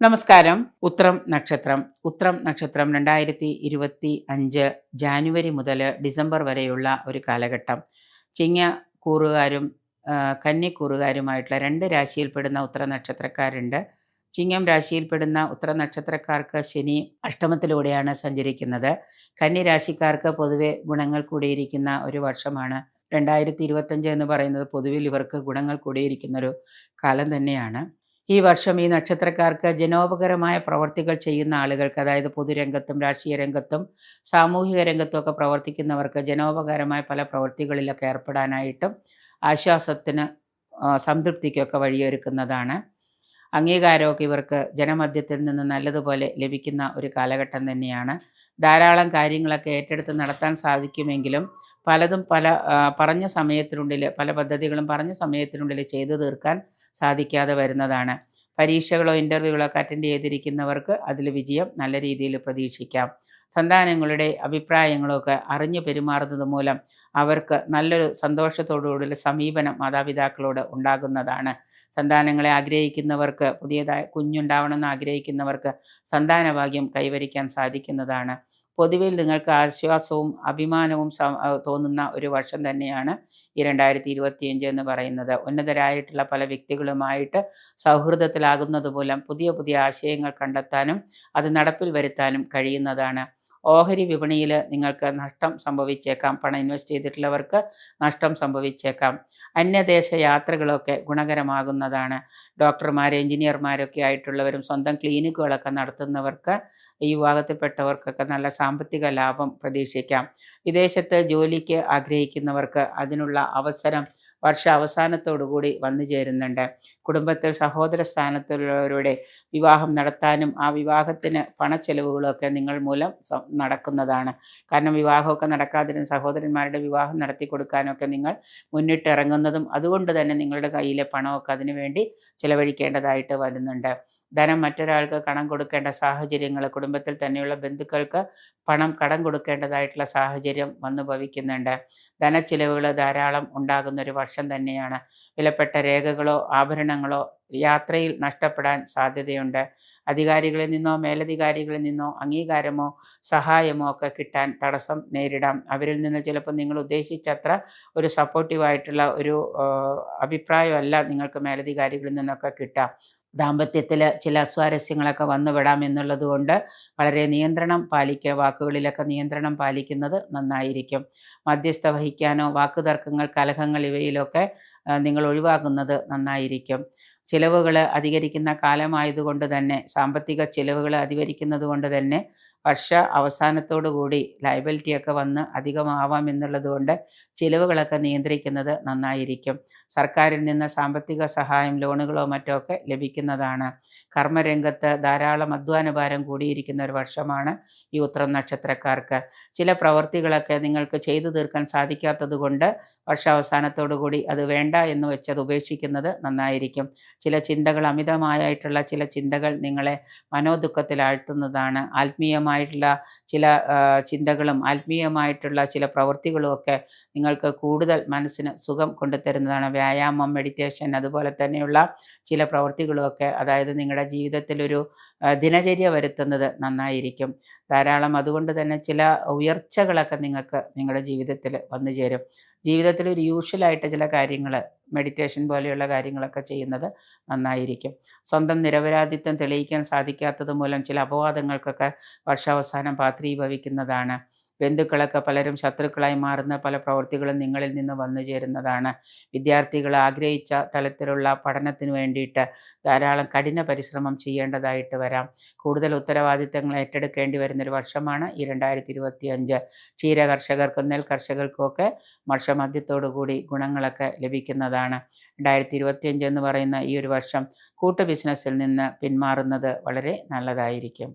നമസ്കാരം. ഉത്രം നക്ഷത്രം. ഉത്രം നക്ഷത്രം രണ്ടായിരത്തി ഇരുപത്തി അഞ്ച് ജാനുവരി മുതൽ ഡിസംബർ വരെയുള്ള ഒരു കാലഘട്ടം. ചിങ്ങ കൂറുകാരും കന്നിക്കൂറുകാരുമായിട്ടുള്ള രണ്ട് രാശിയിൽപ്പെടുന്ന ഉത്ര നക്ഷത്രക്കാരുണ്ട്. ചിങ്ങം രാശിയിൽപ്പെടുന്ന ഉത്ര നക്ഷത്രക്കാർക്ക് ശനി അഷ്ടമത്തിലൂടെയാണ് സഞ്ചരിക്കുന്നത്. കന്നി രാശിക്കാർക്ക് പൊതുവെ ഗുണങ്ങൾ കൂടിയിരിക്കുന്ന ഒരു വർഷമാണ്. രണ്ടായിരത്തി ഇരുപത്തഞ്ച് എന്ന് പറയുന്നത് പൊതുവിൽ ഇവർക്ക് ഗുണങ്ങൾ കൂടിയിരിക്കുന്ന ഒരു കാലം തന്നെയാണ്. ഈ വർഷം ഈ നക്ഷത്രക്കാർക്ക് ജനോപകരമായ പ്രവർത്തികൾ ചെയ്യുന്ന ആളുകൾക്ക് അതായത് പൊതുരംഗത്തും രാഷ്ട്രീയ രംഗത്തും സാമൂഹിക രംഗത്തും ഒക്കെ പ്രവർത്തിക്കുന്നവർക്ക് ജനോപകരമായ പല പ്രവൃത്തികളിലൊക്കെ ഏർപ്പെടാനായിട്ടും ആശ്വാസത്തിന് സംതൃപ്തിക്കൊക്കെ വഴിയൊരുക്കുന്നതാണ്. അംഗീകാരമൊക്കെ ഇവർക്ക് ജനമധ്യത്തിൽ നിന്ന് നല്ലതുപോലെ ലഭിക്കുന്ന ഒരു കാലഘട്ടം തന്നെയാണ്. ധാരാളം കാര്യങ്ങളൊക്കെ ഏറ്റെടുത്ത് നടത്താൻ സാധിക്കുമെങ്കിലും പലതും പല പറഞ്ഞ സമയത്തിനുള്ളിൽ പല പദ്ധതികളും പറഞ്ഞ സമയത്തിനുള്ളിൽ ചെയ്തു തീർക്കാൻ സാധിക്കാതെ വരുന്നതാണ്. പരീക്ഷകളോ ഇന്റർവ്യൂകളോ ഒക്കെ അറ്റൻഡ് ചെയ്തിരിക്കുന്നവർക്ക് അതിൽ വിജയം നല്ല രീതിയിൽ പ്രതീക്ഷിക്കാം. സന്താനങ്ങളുടെ അഭിപ്രായങ്ങളൊക്കെ അറിഞ്ഞു പെരുമാറുന്നത് മൂലം അവർക്ക് നല്ലൊരു സന്തോഷത്തോടുകൂടിയുള്ള സമീപനം മാതാപിതാക്കളോട് ഉണ്ടാകുന്നതാണ്. സന്താനങ്ങളെ ആഗ്രഹിക്കുന്നവർക്ക് പുതിയതായി കുഞ്ഞുണ്ടാവണമെന്ന് ആഗ്രഹിക്കുന്നവർക്ക് സന്താനഭാഗ്യം കൈവരിക്കാൻ സാധിക്കുന്നതാണ്. പൊതുവിൽ നിങ്ങൾക്ക് ആശ്വാസവും അഭിമാനവും തോന്നുന്ന ഒരു വർഷം തന്നെയാണ് ഈ രണ്ടായിരത്തി ഇരുപത്തിയഞ്ച് എന്ന് പറയുന്നത്. ഉന്നതരായിട്ടുള്ള പല വ്യക്തികളുമായിട്ട് സൗഹൃദത്തിലാകുന്നത് മൂലം പുതിയ പുതിയ ആശയങ്ങൾ കണ്ടെത്താനും അത് നടപ്പിൽ വരുത്താനും കഴിയുന്നതാണ്. ഓഹരി വിപണിയിൽ നിങ്ങൾക്ക് നഷ്ടം സംഭവിച്ചേക്കാം. പണം ഇൻവെസ്റ്റ് ചെയ്തിട്ടുള്ളവർക്ക് നഷ്ടം സംഭവിച്ചേക്കാം. അന്യദേശ യാത്രകളൊക്കെ ഗുണകരമാകുന്നതാണ്. ഡോക്ടർമാർ എഞ്ചിനീയർമാരൊക്കെ ആയിട്ടുള്ളവരും സ്വന്തം ക്ലിനിക്കുകളൊക്കെ നടത്തുന്നവർക്ക് ഈ വിഭാഗത്തിൽപ്പെട്ടവർക്കൊക്കെ നല്ല സാമ്പത്തിക ലാഭം പ്രതീക്ഷിക്കാം. വിദേശത്ത് ജോലിക്ക് ആഗ്രഹിക്കുന്നവർക്ക് അതിനുള്ള അവസരം വർഷ അവസാനത്തോടുകൂടി വന്നു ചേരുന്നുണ്ട്. കുടുംബത്തിൽ സഹോദര സ്ഥാനത്തുള്ളവരുടെ വിവാഹം നടത്താനും ആ വിവാഹത്തിന് പണച്ചെലവുകളൊക്കെ നിങ്ങൾ മൂലം നടക്കുന്നതാണ്. കാരണം വിവാഹമൊക്കെ നടക്കാതിരുന്ന സഹോദരന്മാരുടെ വിവാഹം നടത്തി കൊടുക്കാനൊക്കെ നിങ്ങൾ മുന്നിട്ടിറങ്ങുന്നതും അതുകൊണ്ട് തന്നെ നിങ്ങളുടെ കയ്യിലെ പണമൊക്കെ അതിനുവേണ്ടി ചിലവഴിക്കേണ്ടതായിട്ട് വരുന്നുണ്ട്. ധനം മറ്റൊരാൾക്ക് കടം കൊടുക്കേണ്ട സാഹചര്യങ്ങൾ കുടുംബത്തിൽ തന്നെയുള്ള ബന്ധുക്കൾക്ക് പണം കടം കൊടുക്കേണ്ടതായിട്ടുള്ള സാഹചര്യം വന്നു ഭവിക്കുന്നുണ്ട്. ധനച്ചിലവുകൾ ധാരാളം ഉണ്ടാകുന്ന ഒരു വർഷം തന്നെയാണ്. വിലപ്പെട്ട രേഖകളോ ആഭരണങ്ങളോ യാത്രയിൽ നഷ്ടപ്പെടാൻ സാധ്യതയുണ്ട്. അധികാരികളിൽ നിന്നോ മേലധികാരികളിൽ നിന്നോ അംഗീകാരമോ സഹായമോ ഒക്കെ കിട്ടാൻ തടസ്സം നേരിടാം. അവരിൽ നിന്ന് ചിലപ്പോൾ നിങ്ങൾ ഉദ്ദേശിച്ചത്ര ഒരു സപ്പോർട്ടീവായിട്ടുള്ള ഒരു അഭിപ്രായമല്ല നിങ്ങൾക്ക് മേലധികാരികളിൽ നിന്നൊക്കെ കിട്ടാം. ദാമ്പത്യത്തിൽ ചില അസ്വാരസ്യങ്ങളൊക്കെ വന്നുവിടാം എന്നുള്ളത് കൊണ്ട് വളരെ നിയന്ത്രണം പാലിക്കുക വാക്കുകളിലൊക്കെ നിയന്ത്രണം പാലിക്കുന്നത് നന്നായിരിക്കും. മധ്യസ്ഥ വഹിക്കാനോ വാക്കുതർക്കങ്ങൾ കലഹങ്ങൾ ഇവയിലൊക്കെ നിങ്ങൾ ഒഴിവാക്കുന്നത് നന്നായിരിക്കും. ചിലവുകൾ അധികരിക്കുന്ന കാലമായതുകൊണ്ട് തന്നെ സാമ്പത്തിക ചിലവുകൾ അധികരിക്കുന്നത് കൊണ്ട് തന്നെ വർഷ അവസാനത്തോടു കൂടി ലയബിലിറ്റിയൊക്കെ വന്ന് അധികമാവാം എന്നുള്ളതുകൊണ്ട് ചിലവുകളൊക്കെ നിയന്ത്രിക്കുന്നത് നന്നായിരിക്കും. സർക്കാരിൽ നിന്ന് സാമ്പത്തിക സഹായം ലോണുകളോ മറ്റോ ഒക്കെ ലഭിക്കുന്നതാണ്. കർമ്മരംഗത്ത് ധാരാളം അധ്വാനഭാരം കൂടിയിരിക്കുന്ന ഒരു വർഷമാണ് ഈ ഉത്രം നക്ഷത്രക്കാർക്ക്. ചില പ്രവൃത്തികളൊക്കെ നിങ്ങൾക്ക് ചെയ്തു തീർക്കാൻ സാധിക്കാത്തത് കൊണ്ട് വർഷാവസാനത്തോടു കൂടി അത് വേണ്ട എന്ന് വെച്ചത് ഉപേക്ഷിക്കുന്നത് നന്നായിരിക്കും. ചില ചിന്തകൾ അമിതമായിട്ടുള്ള ചില ചിന്തകൾ നിങ്ങളെ മനോദുഃഖത്തിലാഴ്ത്തുന്നതാണ്. ആത്മീയമായിട്ടുള്ള ചില ചിന്തകളും ആത്മീയമായിട്ടുള്ള ചില പ്രവൃത്തികളും ഒക്കെ നിങ്ങൾക്ക് കൂടുതൽ മനസ്സിന് സുഖം കൊണ്ടുതരുന്നതാണ്. വ്യായാമം മെഡിറ്റേഷൻ അതുപോലെ തന്നെയുള്ള ചില പ്രവൃത്തികളുമൊക്കെ അതായത് നിങ്ങളുടെ ജീവിതത്തിലൊരു ദിനചര്യ വരുത്തുന്നത് നന്നായിരിക്കും. ധാരാളം അതുകൊണ്ട് തന്നെ ചില ഉയർച്ചകളൊക്കെ നിങ്ങൾക്ക് നിങ്ങളുടെ ജീവിതത്തിൽ വന്നു ചേരും. ജീവിതത്തിൽ ഒരു യൂഷ്വലായിട്ട് ചില കാര്യങ്ങൾ മെഡിറ്റേഷൻ പോലെയുള്ള കാര്യങ്ങളൊക്കെ ചെയ്യുന്നത് നന്നായിരിക്കും. സ്വന്തം നിരപരാധിത്വം തെളിയിക്കാൻ സാധിക്കാത്തത് മൂലം ചില അപവാദങ്ങൾക്കൊക്കെ വർഷാവസാനം പാത്രീഭവിക്കുന്നതാണ്. ബന്ധുക്കളൊക്കെ പലരും ശത്രുക്കളായി മാറുന്ന പല പ്രവൃത്തികളും നിങ്ങളിൽ നിന്ന് വന്നു ചേരുന്നതാണ്. വിദ്യാർത്ഥികൾ ആഗ്രഹിച്ച തലത്തിലുള്ള പഠനത്തിന് വേണ്ടിയിട്ട് ധാരാളം കഠിന പരിശ്രമം ചെയ്യേണ്ടതായിട്ട് വരാം. കൂടുതൽ ഉത്തരവാദിത്തങ്ങൾ ഏറ്റെടുക്കേണ്ടി വരുന്നൊരു വർഷമാണ് ഈ രണ്ടായിരത്തി ഇരുപത്തി അഞ്ച് ക്ഷീര കർഷകർക്കും നെൽ കർഷകർക്കും ഒക്കെ വർഷമധ്യത്തോടുകൂടി ഗുണങ്ങളൊക്കെ ലഭിക്കുന്നതാണ്. രണ്ടായിരത്തി ഇരുപത്തിയഞ്ച് എന്ന് പറയുന്ന ഈ ഒരു വർഷം കൂട്ടു ബിസിനസ്സിൽ നിന്ന് പിന്മാറുന്നത് വളരെ നല്ലതായിരിക്കും.